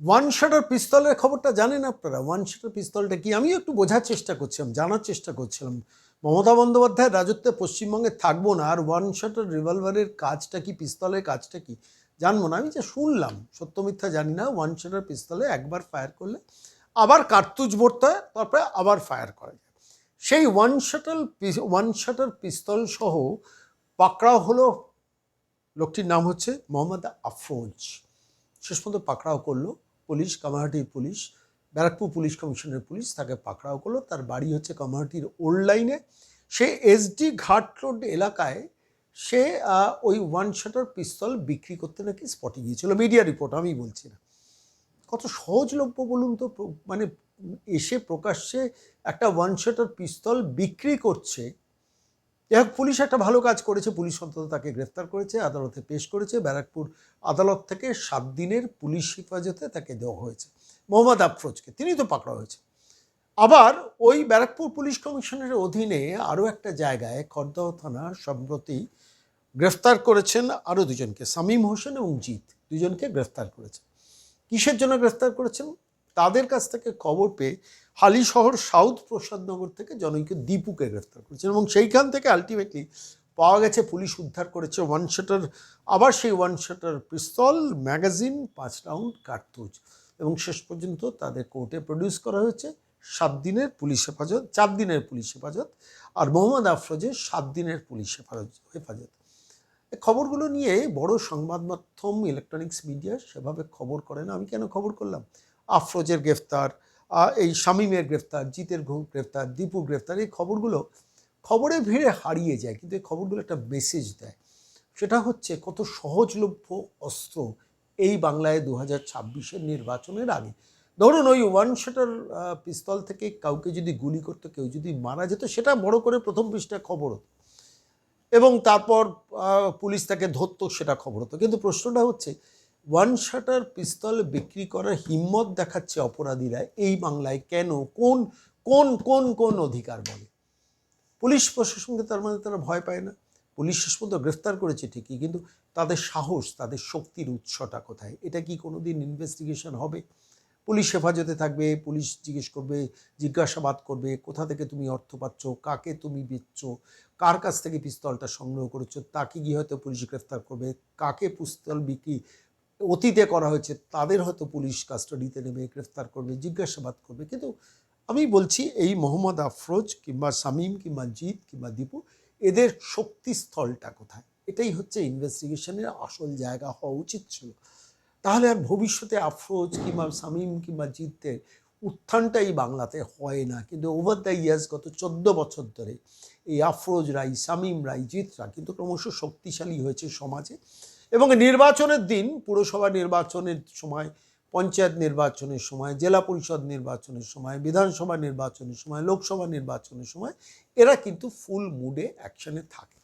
One shutter পিস্তলের খবরটা জানেন আপনারা? ওয়ান শাটার পিস্তলটা কি? আমিও একটু বোঝার চেষ্টা করছিলাম, জানার চেষ্টা করছিলাম। মমতা বন্দ্যোপাধ্যায় রাজত্বে পশ্চিমবঙ্গে থাকব না, আর ওয়ান শাটার রিভলভারের কাজটা কি পিস্তলের কাজটা কি, জানব না। আমি যে শুনলাম, সত্য মিথ্যা জানি না ওয়ান শাটার পিস্তলে একবার ফায়ার করলে, আবার কার্তুজ ভরতে হয়, তারপরে আবার ফায়ার করা যায়। সেই one shutter one shutter pistol সহ পাকড়াও হলো, লোকটির নাম হচ্ছে মোহাম্মদ আফরোজ। শেষ পর্যন্ত পাকড়াও করল পুলিশ কামাহাটির পুলিশ, ব্যারাকপুর পুলিশ কমিশনের পুলিশ তাকে পাকড়াও করল। তার বাড়ি হচ্ছে কামাহাটির ওল্ড লাইনে। সে এসডি ঘাট রোড এলাকায় সে ওই ওয়ান শাটার পিস্তল বিক্রি করতে নাকি স্পটে গিয়েছিল। মিডিয়া রিপোর্ট আমি বলছি না। কত সহজলভ্য বলুন তো মানে এসে প্রকাশ্যে একটা ওয়ান শাটার পিস্তল বিক্রি করছে। যাই হোক, পুলিশ একটা ভালো কাজ করেছে। পুলিশ অন্তত তাকে গ্রেফতার করেছে, আদালতে পেশ করেছে। ব্যারাকপুর আদালত থেকে সাত দিনের পুলিশ হেফাজতে তাকে দেওয়া হয়েছে। মোহাম্মদ আফরোজকে, তিনি তো পাকড়া হয়েছে আবার ওই ব্যারাকপুর পুলিশ কমিশনের অধীনে আরও একটা জায়গায় খড়দহ থানা সম্প্রতি গ্রেফতার করেছেন আরও দুজনকে, সামিম হোসেন এবং জিৎ, দুজনকে গ্রেফতার করেছেন কিসের জন্য গ্রেফতার করেছেন? তাদের কাছ থেকে খবর পেয়ে হালি শহর সাউথ প্রসাদনগর থেকে জনৈক দীপুকে গ্রেফতার করেছেন এবং সেইখান থেকে আলটিমেটলি পাওয়া গেছে, পুলিশ উদ্ধার করেছে ওয়ান শাটার আবার সেই ওয়ান শাটার পিস্তল ম্যাগাজিন পাঁচ রাউন্ড কার্তুজ এবং শেষ পর্যন্ত তাদের কোর্টে প্রডিউস করা হয়েছে। সাত দিনের পুলিশ হেফাজত, চার দিনের পুলিশ হেফাজত আর মোহাম্মদ আফরোজের সাত দিনের পুলিশ হেফাজত হেফাজত। এই খবরগুলো নিয়ে বড় সংবাদ মাধ্যম ইলেকট্রনিক্স মিডিয়া সেভাবে খবর করে না। আমি কেন খবর করলাম? আফরোজের গ্রেফতার এই শামীমের গ্রেফতার, জিতের গ্রেফতার দীপু গ্রেফতার, এই খবরগুলো খবরে ভিড়ে হারিয়ে যায়, কিন্তু এই খবরগুলো একটা মেসেজ দেয়। সেটা হচ্ছে কত সহজলভ্য অস্ত্র এই বাংলায় দু হাজার ছাব্বিশের নির্বাচনের আগে। ধরুন ওই ওয়ান শাটার পিস্তল থেকে কাউকে যদি গুলি করতো, কেউ যদি মারা যেত, সেটা বড় করে প্রথম পৃষ্ঠায় খবর হতো। এবং তারপর পুলিশ তাকে ধরতো, সেটা খবর হতো। কিন্তু প্রশ্নটা হচ্ছে ওয়ান শাটার পিস্তল বিক্রি করার হিম্মত দেখাচ্ছে অপরাধীরা এই বাংলায় কেন? কোন কোন কোন কোন অধিকার বলে? পুলিশ প্রশাসনকে তার মানে তারা ভয় পায় না। পুলিশ শেষ পর্যন্ত গ্রেফতার করেছে ঠিকই, কিন্তু তাদের সাহস, তাদের শক্তির উৎসটা কোথায়? এটা কি কোনো দিন ইনভেস্টিগেশন হবে? পুলিশ হেফাজতে থাকবে, পুলিশ জিজ্ঞেস করবে, জিজ্ঞাসাবাদ করবে, কোথা থেকে তুমি অর্থ পাচ্ছ, কাকে তুমি বেচছ, কার কাছ থেকে পিস্তলটা সংগ্রহ করেছ, তাকে গিয়ে হয়তো পুলিশ গ্রেফতার করবে, কাকে পিস্তল বিক্রি অতীতে করা হয়েছে, তাদের হয়তো পুলিশ কাস্টাডিতে নেবে গ্রেফতার করবে, জিজ্ঞাসাবাদ করবে। কিন্তু আমি বলছি, এই মোহাম্মদ আফরোজ কিংবা শামীম কিংবা জিৎ কিংবা দীপু, এদের শক্তিস্থলটা কোথায়? এটাই হচ্ছে ইনভেস্টিগেশনের আসল জায়গা হওয়া উচিত ছিল। তাহলে আর ভবিষ্যতে আফরোজ কিংবা শামীম কিংবা জিতের উত্থানটা এই বাংলাতে হয় না। কিন্তু ওভার দ্য ইয়ার্স গত চোদ্দ বছর ধরে এই আফরোজ রাই শামীম রাই জিতরা কিন্তু ক্রমশ শক্তিশালী হয়েছে সমাজে। এবং নির্বাচনের দিন, পুরসভা নির্বাচনের সময়, পঞ্চায়েত নির্বাচনের সময়, জেলা পরিষদ নির্বাচনের সময়, বিধানসভা নির্বাচনের সময়, লোকসভা নির্বাচনের সময়, এরা কিন্তু ফুল মুডে অ্যাকশানে থাকে।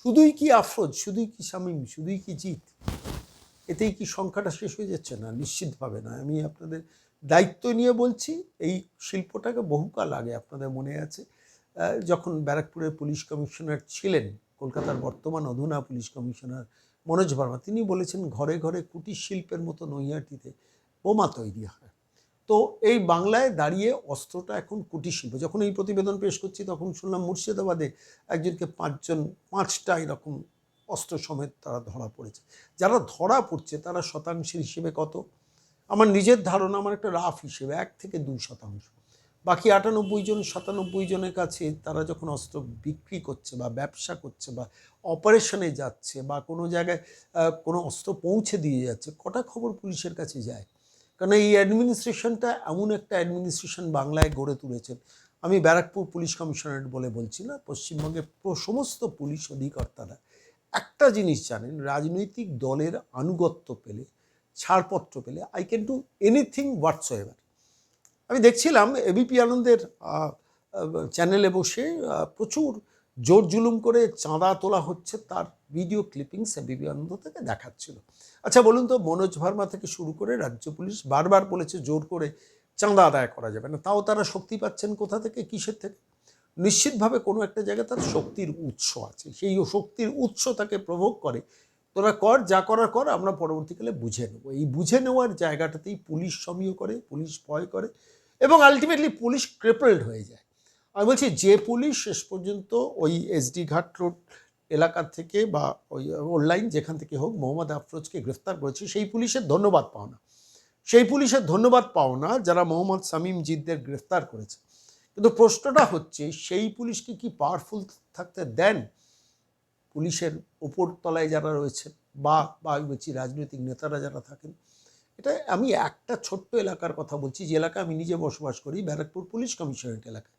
শুধুই কি আফরোজ? শুধুই কি শামীম? শুধুই কি জিত এতেই কি সংখ্যাটা শেষ হয়ে যাচ্ছে না? নিশ্চিতভাবে না আমি আপনাদের দায়িত্ব নিয়ে বলছি, এই শিল্পটাকে বহুকাল আগে আপনাদের মনে আছে যখন ব্যারাকপুরের পুলিশ কমিশনার ছিলেন, কলকাতার বর্তমান অধুনা পুলিশ কমিশনার মনোজ বর্মা, তিনি বলেছেন, ঘরে ঘরে কুটির শিল্পের মতো নৈহাটিতে বোমা তৈরি হয়। তো এই বাংলায় দাঁড়িয়ে অস্ত্রটা এখন কুটির শিল্প। যখন এই প্রতিবেদন পেশ করছি, তখন শুনলাম মুর্শিদাবাদে একজনকে পাঁচজন, পাঁচটা এরকম অস্ত্র সমেত তারা ধরা পড়েছে। যারা ধরা পড়ছে, তারা শতাংশের হিসেবে কত? আমার নিজের ধারণা, আমার একটা রাফ হিসেবে, এক থেকে দুই শতাংশ। বাকি আটানব্বই জন, সাতানব্বই জনের কাছে তারা যখন অস্ত্র বিক্রি করছে বা ব্যবসা করছে বা অপারেশনে যাচ্ছে বা কোনো জায়গায় কোনো অস্ত্র পৌঁছে দিয়ে যাচ্ছে, কটা খবর পুলিশের কাছে যায়? কারণ এই অ্যাডমিনিস্ট্রেশনটা এমন একটা অ্যাডমিনিস্ট্রেশন বাংলায় গড়ে তুলেছেন। আমি ব্যারাকপুর পুলিশ কমিশনারেট বলে বলছি না, পশ্চিমবঙ্গের সমস্ত পুলিশ অধিকর্তারা। একটা জিনিস জানেন, রাজনৈতিক দলের আনুগত্য পেলে, ছাড়পত্র পেলে I can do anything whatsoever আমি দেখছিলাম এবিপি আনন্দের চ্যানেলে বসে প্রচুর জোর জুলুম করে চাঁদা তোলা হচ্ছে তার ভিডিও ক্লিপিংস এবিপি আনন্দ থেকে দেখাচ্ছিল। আচ্ছা বলুন তো, মনোজ ভার্মা থেকে শুরু করে রাজ্য পুলিশ বারবার বলেছে জোর করে চাঁদা আদায় করা যাবে না। তাও তারা শক্তি পাচ্ছেন কোথা থেকে? কিসের থেকে? নিশ্চিতভাবে কোনো একটা জায়গায় তার শক্তির উৎস আছে। সেই শক্তির উৎস তাকে প্রভোগ করে। তোরা কর, যা করার কর, আমরা পরবর্তীকালে বুঝে নেব। এই বুঝে নেওয়ার জায়গাটাতেই পুলিশ সমীহ করে, পুলিশ ভয় করে। এবং আলটিমেটলি পুলিশ ক্রেপল্ড হয়ে যায়। আমি বলছি, যে পুলিশ শেষ পর্যন্ত ওই এসডি ঘাট রোড এলাকা থেকে বা ওই অনলাইন যেখান থেকে হোক মোহাম্মদ আফরোজকে গ্রেফতার করেছে, সেই পুলিশের ধন্যবাদ পাও না সেই পুলিশের ধন্যবাদ পাও না যারা মোহাম্মদ শামীম জিদ্দের গ্রেফতার করেছে। কিন্তু প্রশ্নটা হচ্ছে, সেই পুলিশকে কি পাওয়ারফুল থাকতে দেন? পুলিশের ওপর তলায় যারা রয়েছে বা বা বলছি রাজনৈতিক নেতারা যারা থাকেন এটা আমি একটা ছোট্ট এলাকার কথা বলছি, যে এলাকা আমি নিজে বসবাস করি, ব্যারাকপুর পুলিশ কমিশনারেট এলাকায়।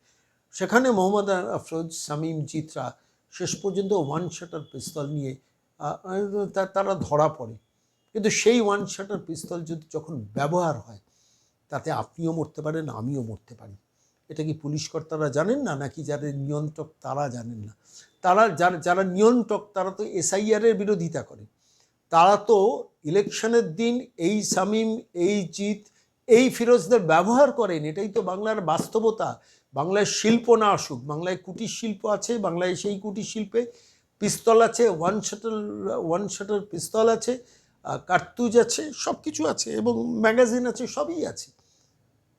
সেখানে মোহাম্মদ আফরোজ শামীম জিতরা শেষ পর্যন্ত ওয়ান শাটার পিস্তল নিয়ে তারা ধরা পড়ে। কিন্তু সেই ওয়ান শাটার পিস্তল যদি যখন ব্যবহার হয়, তাতে আপনিও মরতে পারেন, আমিও মরতে পারি। এটা কি পুলিশ কর্তারা জানেন না, নাকি যাদের নিয়ন্ত্রক তারা জানেন না? তারা, যারা যারা নিয়ন্ত্রক, তারা তো এসআইআরের বিরোধিতা করে। তারা তো ইলেকশনের দিন এই শামীম, এই জিত এই ফিরোজদের ব্যবহার করেন, এটাই তো বাংলার বাস্তবতা। বাংলায় শিল্প না আসুক, বাংলায় কুটির শিল্প আছে, বাংলায় সেই কুটির শিল্পে পিস্তল আছে one shutter one shutter pistol আছে কার্তুজ আছে সব কিছু আছে এবং ম্যাগাজিন আছে, সবই আছে।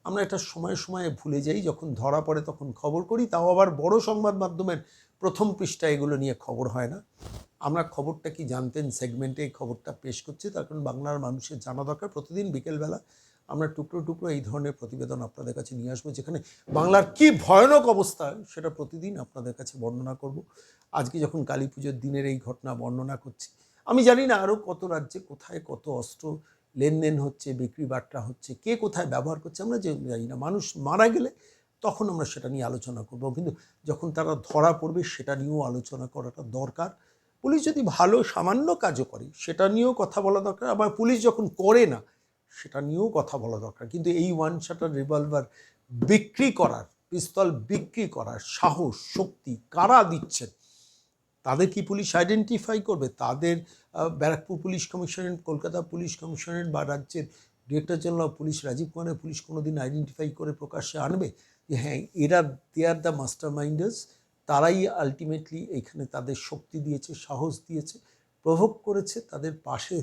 আমরা এটা সময়ে সময়ে ভুলে যাই, যখন ধরা পড়ে তখন খবর করি, তাও আবার বড় সংবাদ মাধ্যমের প্রথম পৃষ্ঠায় এগুলো নিয়ে খবর হয় না। আমরা খবরটা কি জানতেন, সেগমেন্টে এই খবরটা পেশ করছি, তার কারণ বাংলার মানুষের জানা দরকার। প্রতিদিন বিকেলবেলা আমরা টুকরো টুকরো এই ধরনের প্রতিবেদন আপনাদের কাছে নিয়ে আসব, যেখানে বাংলার কি ভয়ানক অবস্থা সেটা প্রতিদিন আপনাদের কাছে বর্ণনা করব। আজকে যখন কালী পুজোর দিনের এই ঘটনা বর্ণনা করছি, আমি জানি না আরও কত রাজ্যে কোথায় কত অস্ত্র লেনদেন হচ্ছে, বিক্রি বাট্টা হচ্ছে, কে কোথায় ব্যবহার করছে আমরা যে জানি না। মানুষ মারা গেলে তখন আমরা সেটা নিয়ে আলোচনা করব কিন্তু যখন তারা ধরা পড়বে সেটা নিয়েও আলোচনা করাটা দরকার। পুলিশ যদি ভালো সামান্য কাজও করে সেটা নিয়েও কথা বলা দরকার, আবার পুলিশ যখন করে না সেটা নিয়েও কথা বলা দরকার। কিন্তু এই ওয়ান শাটার রিভলভার বিক্রি করার, পিস্তল বিক্রি করার সাহস, শক্তি কারা দিচ্ছেন? তাদের কি পুলিশ আইডেন্টিফাই করবে? তাদের Barrackpore police commissionerate, Kolkata police commissionerate বা রাজ্যের director general of police Rajiv কুমারের পুলিশ কোনো দিন আইডেন্টিফাই করে প্রকাশ্যে আনবে? যে হ্যাঁ এরা দে আর দ্য মাস্টার মাইন্ডার্স তারাই আলটিমেটলি এখানে তাদের শক্তি দিয়েছে, সাহস দিয়েছে প্রভোগ করেছে, তাদের পাশে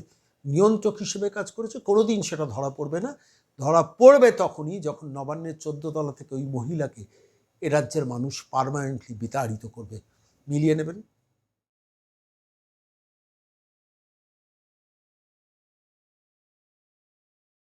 নিয়ন্ত্রক হিসেবে কাজ করেছে। কোনো দিন সেটা ধরা পড়বে না। ধরা পড়বে তখনই যখন নবান্নের চোদ্দ তলা থেকে ওই মহিলাকে এ রাজ্যের মানুষ পারমানেন্টলি বিতাড়িত করবে। মিলিয়ে নেবেন।